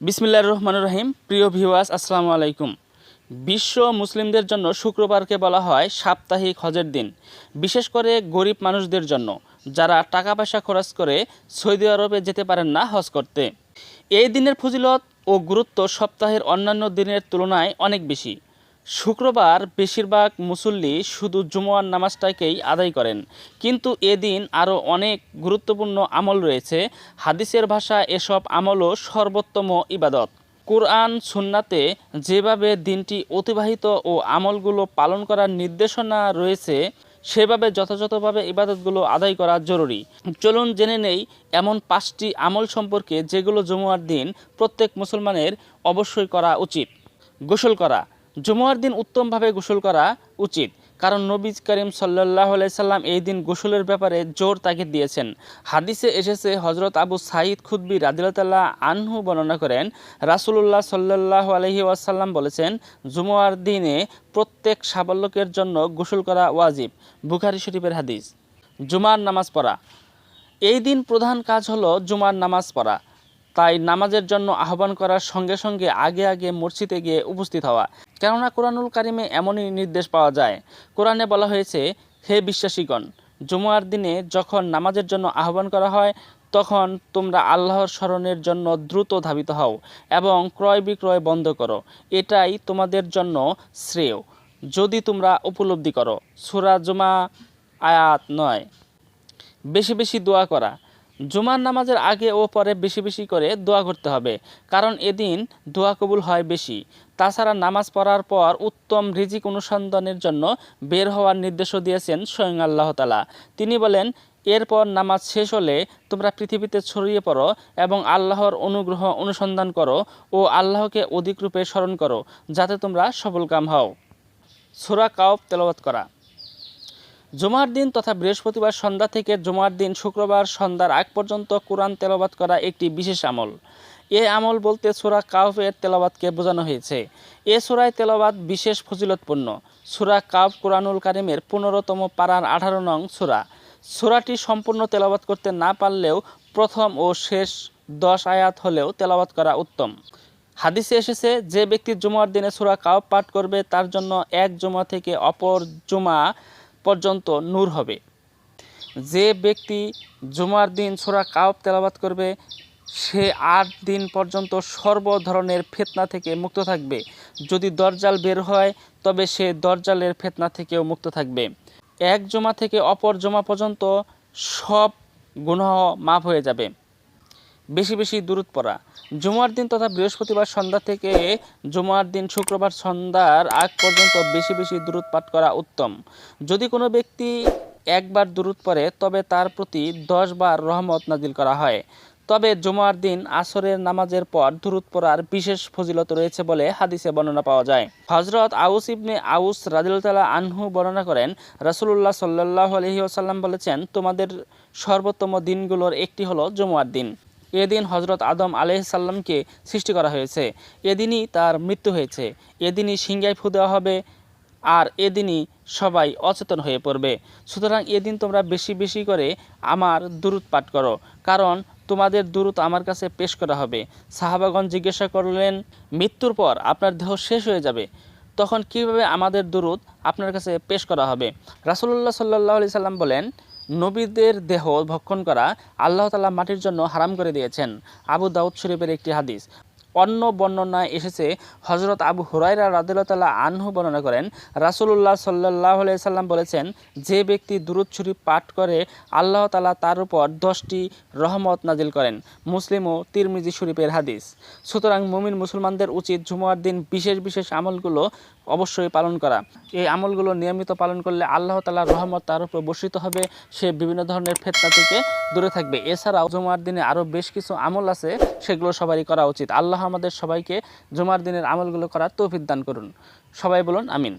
বিসমিল্লাহ রহমান রহিম। প্রিয় ভিওয়াস আসসালামু আলাইকুম। বিশ্ব মুসলিমদের জন্য শুক্রবারকে বলা হয় সাপ্তাহিক হজের দিন, বিশেষ করে গরিব মানুষদের জন্য, যারা টাকা পয়সা খরচ করে সৌদি আরবে যেতে পারেন না হজ করতে। এই দিনের ফজিলত ও গুরুত্ব সপ্তাহের অন্যান্য দিনের তুলনায় অনেক বেশি। শুক্রবার বেশিরভাগ মুসল্লি শুধু জুমুয়ার নামাজটাকেই আদায় করেন। কিন্তু এদিন আরও অনেক গুরুত্বপূর্ণ আমল রয়েছে। হাদিসের ভাষা এসব আমলও সর্বোত্তম ইবাদত। কোরআন, সুন্নাতে যেভাবে দিনটি অতিবাহিত ও আমলগুলো পালন করার নির্দেশনা রয়েছে, সেভাবে যথাযথভাবে ইবাদতগুলো আদায় করা জরুরি। চলুন জেনে নেই, এমন পাঁচটি আমল সম্পর্কে যেগুলো জমুয়ার দিন প্রত্যেক মুসলমানের অবশ্যই করা উচিত। গোসল করা জুমার দিন উত্তমভাবে গোসল করা উচিত, কারণ নবী করিম সাল্লাহ সাল্লাম এই দিন গোসলের ব্যাপারে জোর তাগিদ দিয়েছেন। হাদিসে এসেছে হজরত আবু সাঈদ খুদ্বি রাদিল্লাহ আনহু বর্ণনা করেন, রাসুলুল্লাহ সাল্লাহ আলহি ওয়াসাল্লাম বলেছেন, জুমার দিনে প্রত্যেক সাবল্যকের জন্য গোসল করা ওয়াজিব। বুখারি শরীফের হাদিস। জুমার নামাজ পড়া। এই দিন প্রধান কাজ হলো জুমার নামাজ পড়া। তাই নামাজের জন্য আহ্বান করার সঙ্গে সঙ্গে আগে আগে মসজিদে গিয়ে উপস্থিত হওয়া। কেননা কোরআনুল কারিমে এমনই নির্দেশ পাওয়া যায়। কোরআনে বলা হয়েছে, হে বিশ্বাসীগণ, জুমার দিনে যখন নামাজের জন্য আহ্বান করা হয়, তখন তোমরা আল্লাহর স্মরণের জন্য দ্রুত ধাবিত হও এবং ক্রয় বিক্রয় বন্ধ করো। এটাই তোমাদের জন্য শ্রেয়। যদি তোমরা উপলব্ধি করো। সুরা জুমা আয়াত নয়। বেশি বেশি দোয়া করা। জুমার নামাজের আগে ও পরে বেশি বেশি করে দোয়া করতে হবে, কারণ এদিন দোয়া কবুল হয় বেশি। তাছাড়া নামাজ পড়ার পর উত্তম রিজিক অনুসন্ধানের জন্য বের হওয়ার নির্দেশও দিয়েছেন স্বয়ং আল্লাহ তালা তিনি বলেন, এরপর নামাজ শেষ হলে তোমরা পৃথিবীতে ছড়িয়ে পড়ো এবং আল্লাহর অনুগ্রহ অনুসন্ধান করো ও আল্লাহকে অধিক রূপে স্মরণ করো, যাতে তোমরা সফলকাম হও। সুরা কাউব তেলাওয়াত করা। জুমার দিন তথা বৃহস্পতিবার সন্ধ্যা থেকে জুমার দিন শুক্রবার সন্ধ্যার আগ পর্যন্ত কোরআন তেলাবাত করা একটি বিশেষ আমল। এ আমল বলতে সুরা কাউফের তেলাবাতকে বোঝানো হয়েছে। এ সুরায় তেলাবাত বিশেষ ফজিলতপূর্ণ। সুরা কাউফ কোরআনুল কারিমের পনেরোতম পাড়ার আঠারো নং সুরা। সুরাটি সম্পূর্ণ তেলাবাত করতে না পারলেও প্রথম ও শেষ দশ আয়াত হলেও তেলাবাত করা উত্তম। হাদিসে এসেছে, যে ব্যক্তি জুমার দিনে সুরা কাউফ পাঠ করবে, তার জন্য এক জুমা থেকে অপর জুমা পর্যন্ত নূর হবে। যে ব্যক্তি জুমার দিন সোরা কাউব তেলাবাত করবে, সে আট দিন পর্যন্ত সর্ব ধরনের ফেতনা থেকে মুক্ত থাকবে। যদি দরজাল বের হয়, তবে সে দরজালের ফেতনা থেকেও মুক্ত থাকবে। এক জমা থেকে অপর জমা পর্যন্ত সব গুনাহ মাফ হয়ে যাবে। বেশি বেশি দূরত পড়া। জুমার দিন তথা বৃহস্পতিবার সন্ধ্যা থেকে জুমার দিন শুক্রবার সন্ধ্যার আগ পর্যন্ত বেশি বেশি দূরত পাঠ করা উত্তম। যদি কোনো ব্যক্তি একবার দূরত পড়ে, তবে তার প্রতি দশ বার রহমত নাজিল করা হয়। তবে জুমার দিন আসরের নামাজের পর দূরত পড়ার বিশেষ ফজিলত রয়েছে বলে হাদিসে বর্ণনা পাওয়া যায়। হজরত আউস ইবনে আউস রাজিউল্লাহ আনহু বর্ণনা করেন, রাসুলুল্লাহ সাল্লাহ আলহি আসাল্লাম বলেছেন, তোমাদের সর্বোত্তম দিনগুলোর একটি হলো জুমার দিন। এদিন হজরত আদম আলহিসাল্লামকে সৃষ্টি করা হয়েছে। এদিনই তার মৃত্যু হয়েছে। এদিনই সিংহায় ফু দেওয়া হবে আর এদিনই সবাই অচেতন হয়ে পড়বে। সুতরাং এদিন তোমরা বেশি বেশি করে আমার দূরত পাঠ করো, কারণ তোমাদের দূরত আমার কাছে পেশ করা হবে। সাহাবাগণ জিজ্ঞাসা করলেন, মৃত্যুর পর আপনার দেহ শেষ হয়ে যাবে? তখন কীভাবে আমাদের দূরত আপনার কাছে পেশ করা হবে? রাসুল্লাহ সাল্লাহ সাল্লাম বলেন নবীদের দেহ ভক্ষণ করা আল্লাহ তালা মাটির জন্য হারাম করে দিয়েছেন। আবু দাউদ শরীফের একটি হাদিস অন্য বর্ণনায় এসেছে হজরত আবু হুরাইরা রাদিল্লাহ আনহু বর্ণনা করেন, রাসুলুল্লাহ সাল্লাহ সাল্লাম বলেছেন, যে ব্যক্তি দুরুদ শরীফ পাঠ করে, আল্লাহ তালা তার উপর দশটি রহমত নাজিল করেন, মুসলিম ও তিরমিজি শরীফের হাদিস। সুতরাং মুমিন মুসলমানদের উচিত জুমার দিন বিশেষ বিশেষ আমলগুলো অবশ্যই পালন করা। এই আমলগুলো নিয়মিত পালন করলে আল্লাহ তালার রহমত তার উপর বর্ষিত হবে, সে বিভিন্ন ধরনের ফেতনা থেকে দূরে থাকবে। এছাড়াও জুমার দিনে আরও বেশ কিছু আমল আছে, সেগুলো সবারই করা উচিত। আল্লাহ আমাদের সবাইকে জুমার দিনের আমলগুলো করার তৌফিক দান করুন। সবাই বলুন আমিন।